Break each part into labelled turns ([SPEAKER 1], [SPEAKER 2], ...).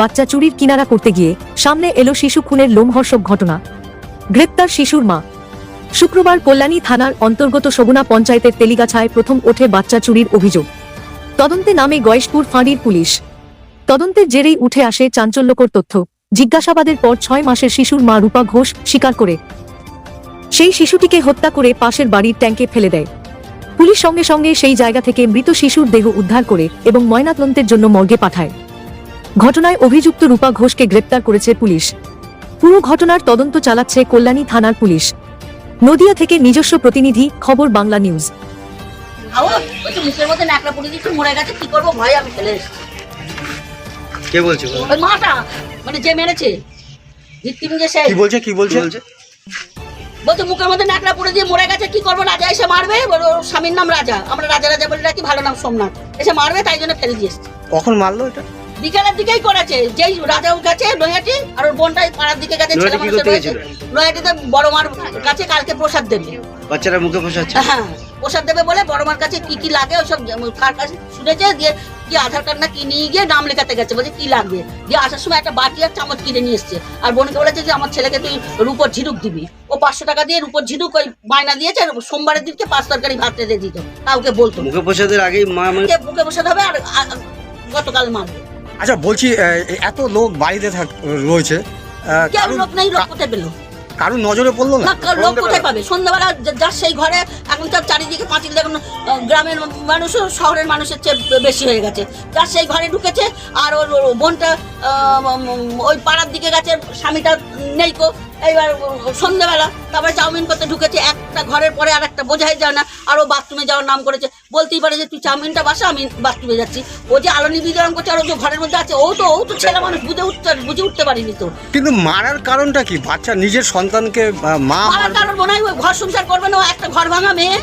[SPEAKER 1] বাচ্চা চুরির কিনারা করতে গিয়ে সামনে এলো শিশু খুনের লোমহর্ষক ঘটনা। গ্রেপ্তার শিশুর মা। শুক্রবার কল্যাণী থানার অন্তর্গত সগুনা পঞ্চায়েতের তেলিগাছায় প্রথম ওঠে বাচ্চা চুরির অভিযোগ। তদন্তে নামে গয়েশপুর ফাঁড়ির পুলিশ। তদন্তের জেরেই উঠে আসে চাঞ্চল্যকর তথ্য। জিজ্ঞাসাবাদের পর ছয় মাসের শিশুর মা রূপা ঘোষ স্বীকার করে। সেই শিশুটিকে হত্যা করে পাশের বাড়ির ট্যাঙ্কে ফেলে দেয়। পুলিশ সঙ্গে সঙ্গে সেই জায়গা থেকে মৃত শিশুর দেহ উদ্ধার করে এবং ময়নাতদন্তের জন্য মর্গে পাঠায়। ঘটনায় অভিযুক্ত রূপা ঘোষকে গ্রেপ্তার করেছে পুলিশ। পুরো ঘটনার তদন্ত চালাচ্ছে কল্যাণী থানার পুলিশ। নদিয়া থেকে নিজস্ব প্রতিনিধি খবর বাংলা নিউজ।
[SPEAKER 2] খাও মুখের মধ্যে ন্যাকড়া পড়ে দিচ্ছে মরে গেছে কি করব? ভয় আমি ফেলে
[SPEAKER 3] কে বলছে
[SPEAKER 2] ওই মাটা মানে যে মেরেছে ভিত্তিম যে সেই
[SPEAKER 3] কি বলছে কি বলছে?
[SPEAKER 2] বলছে? মুখের মধ্যে ন্যাকড়া পড়ে দিয়ে মরে গেছে কি করব? রাজা এসে মারবে ওর স্বামীর নাম রাজা। আমরা রাজা রাজা বলে রাখি ভালো নাম সোমনাথ। এসে মারবে তাই জন্য ফেলে দিয়ে
[SPEAKER 3] কখন মারলো এটা?
[SPEAKER 2] বিকেলের দিকেই করেছে। যেই নৈহাটি আর ওর বোনটাই পাড়ার দিকে গেছে ছেলে
[SPEAKER 3] নৈহাটি কি
[SPEAKER 2] মানুষের রয়েছে নৈহাটিতে বড় মার কাছে কালকে প্রসাদ দেবে।
[SPEAKER 3] বাচ্চারা মুখে বসাচ্ছে
[SPEAKER 2] হ্যাঁ প্রসাদ দেবে বলে বড় মার কাছে কি কি লাগে ওইসব কার কাছে শুনেছে দিয়ে কি আধার কার্ড না কি নিয়ে গিয়ে নাম লেখাতে গেছে বলছে কি লাগবে? দিয়ে আসার সময় একটা বাটি আর চামচ কিনে নিয়ে এসছে। আর বোনকে বলেছে যে আমার ছেলেকে তুই রূপর ঝিনুক দিবি। ও পাঁচশো টাকা দিয়ে রূপর ঝিনুক ওই বায়না দিয়েছে আর সোমবারের দিনকে পাঁচ তরকারি ভাত রেঁধে দিত। কাউকে বলতো
[SPEAKER 3] মুখে প্রসাদের আগেই মা মানে
[SPEAKER 2] বুকে বসে হবে আর আর গতকাল মারবে।
[SPEAKER 4] আচ্ছা বলছি এত লোক বাড়িতে থাক রয়েছে
[SPEAKER 2] কেউ লোক নেই? লোক কোথায় পেল?
[SPEAKER 4] কারুর নজরে পড়ল না?
[SPEAKER 2] লোক কোথায় পাবে? সন্ধ্যাবেলা যার সেই ঘরে এখন তার চারিদিকে পাঁচিল দেখুন গ্রামের মানুষও শহরের মানুষের চেয়ে বেশি হয়ে গেছে। যার সেই ঘরে ঢুকেছে আর ওর ওর বোনটা ওই পাড়ার দিকে গেছে স্বামীটা নেই কো। এইবার সন্ধ্যাবেলা তারপরে চাউমিন করতে ঢুকেছে একটা ঘরের পরে আর একটা বোঝাই যায় না আর ও বাথরুমে যাওয়ার নাম করেছে। বলতেই পারে যে তুই চাউমিনটা বাসা আমি বাথরুমে যাচ্ছি। ও যে আলো নিবিদরণ করছে আর ও যে ঘরের মধ্যে আছে ও তো ও তো ছেলে মানুষ বুঝে উঠতে বুঝে উঠতে পারিনি তো।
[SPEAKER 4] কিন্তু মারার কারণটা কি? বাচ্চা নিজের সন্তানকে মা
[SPEAKER 2] মারার কারণ মনে হয় ওই ঘর সংসার করবে না একটা ঘর ভাঙা মেয়ে।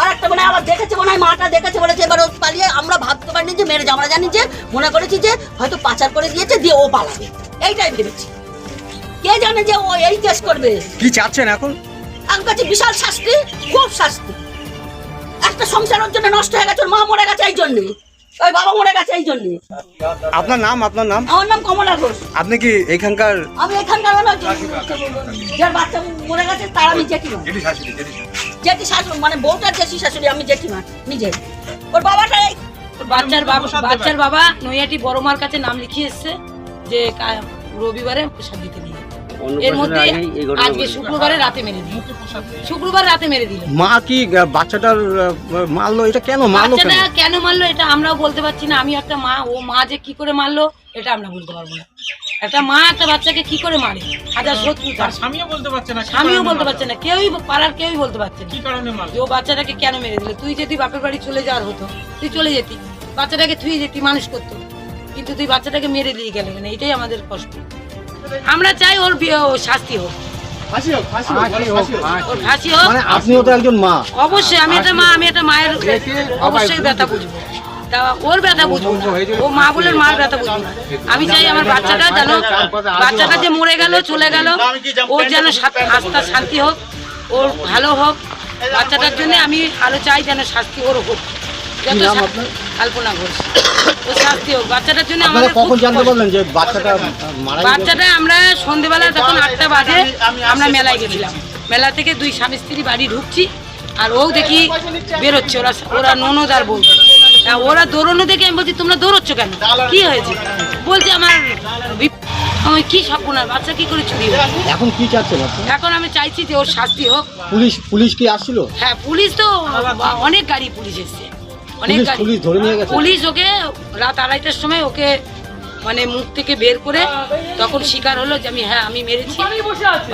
[SPEAKER 2] আর একটা মনে হয় আবার দেখেছে মনে হয় মাটা দেখেছে বলেছে এবার ও পালিয়ে আমরা ভাবতে পারিনি যে মেরেছে। আমরা জানি যে মনে করেছি যে হয়তো পাচার করে দিয়েছে দিয়ে ও পালাবে। এইটাই ভেবেছি। কে জানে যে ও এই কেস করবে?
[SPEAKER 4] কি চাচ্ছেন এখন?
[SPEAKER 2] আমার কাছে বিশাল শাস্তি খুব শাস্তি। একটা সংসারের জন্য নষ্ট হয়ে গেছে মা মরে গেছে এই জন্যে। ওই বাবা মরে গেছে এই জন্যে।
[SPEAKER 4] আপনার নাম আপনার নাম?
[SPEAKER 2] আমার নাম কমলা ঘোষ।
[SPEAKER 4] আপনি কি এখানকার?
[SPEAKER 2] আমি এখানকার হলো যার বাচ্চা মরে গেছে তার আমি জেঠিমা। জেঠি শাশুড়ি মানে বউটার জেঠি শাশুড়ি আমি জেঠিমা নিজে। ওর বাবাটা এই
[SPEAKER 5] বাচ্চার বাবা বাচ্চার বাবা নৈয়াটি বড় মার কাছে নাম লিখিয়ে এসছে যে রবিবারে প্রসাদ দিতে। এর মধ্যে আজকে শুক্রবারে রাতে মেরে দিল শুক্রবার রাতে মেরে দিল
[SPEAKER 4] মা কি বাচ্চাটার মারলো? এটা কেন মারলো কেন
[SPEAKER 5] বাচ্চাটা কেন? মারলো এটা আমরাও বলতে পারছি না। আমি একটা মা ও মা যে কি করে মারলো এটা আমরা বলতে পারব না। একটা মা একটা বাচ্চাকে কি করে মারে? হাজার শত্রু
[SPEAKER 6] স্বামীও বলতে পারছে না
[SPEAKER 5] স্বামীও বলতে পারছে না। কেউই পাড়ার কেউই বলতে পারছে না।
[SPEAKER 6] কি কারণে মারলো?
[SPEAKER 5] ও বাচ্চাটাকে কেন মেরে দিল? তুই যদি বাপের বাড়ি চলে যাওয়ার হতো তুই চলে যেতি। বাচ্চাটাকে তুই যেতি মানুষ করতো। কিন্তু তুই বাচ্চাটাকে মেরে দিয়ে গেলে। মানে এটাই আমাদের কষ্ট। আমরা চাই ওর শাস্তি হোক। ওর ফাঁসি হোক।
[SPEAKER 4] মানে আপনিও তো একজন মা।
[SPEAKER 5] অবশ্যই আমি একটা মা আমি একটা মায়ের অবশ্যই ব্যথা বুঝব। তা ওর ব্যথা বুঝব ও মা বলে মার ব্যথা বুঝব আমি চাই আমার বাচ্চাটা যেন বাচ্চাটা যে মরে গেল চলে গেল ওর যেন আস্থা শান্তি হোক ওর ভালো হোক। বাচ্চাটার জন্য আমি আরও চাই যেন শাস্তি ওর হোক। যত? কল্পনা ঘোষ। ও শাস্তি হোক। বাচ্চাটার জন্য আমাদের
[SPEAKER 4] কখন জানতে পারলেন যে বাচ্চাটা
[SPEAKER 5] আমরা সন্ধেবেলা তখন আটটা বাজে আমরা মেলায় গেছিলাম। মেলা থেকে দুই স্বামী স্ত্রী বাড়ি ঢুকছি আর ও দেখি বেরোচ্ছে। ওরা ওরা ননদ আর বউ। তা ওরা দৌড়নো দেখে আমি বলছি তোমরা দৌড়চ্ছ কেন? কি হয়েছে? বলছে আমার বিপ- আমি কি সপনার বাচ্চা কি করে চুরি
[SPEAKER 4] এখন কি চাচ্ছেন আপনি
[SPEAKER 5] এখন আমি চাইছি যে ওর শাস্তি হোক।
[SPEAKER 4] পুলিশ পুলিশ কি আসছিল?
[SPEAKER 5] হ্যাঁ পুলিশ তো অনেক গাড়ি পুলিশ এসছে। অনেক
[SPEAKER 4] পুলিশ
[SPEAKER 5] গাড়ি।
[SPEAKER 4] পুলিশ ধরে নিয়ে গেছে?
[SPEAKER 5] পুলিশ ওকে রাত আড়াইটার সময় ওকে মানে মুখ থেকে বের করে তখন শিকার হলো যে আমি হ্যাঁ আমি মেরেছি।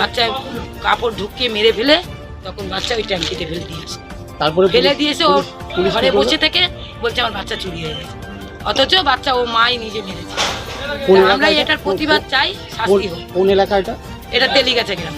[SPEAKER 5] বাচ্চা কাপড় ঢুকিয়ে মেরে ফেলে তখন বাচ্চা ওই ট্যাঙ্কিতে ফেলে দিয়েছে
[SPEAKER 4] তারপরে
[SPEAKER 5] ফেলে দিয়েছে ও ঘরে বসে থেকে বলছে আমার বাচ্চা চুরি হয়ে গেছে। অথচ বাচ্চা ও মাই নিজে মেরেছে। আমরা এটার প্রতিবাদ চাই শাস্তি হোক।
[SPEAKER 4] কোন এলাকা এটা?
[SPEAKER 5] এটা তেলিগাছে গ্রাম।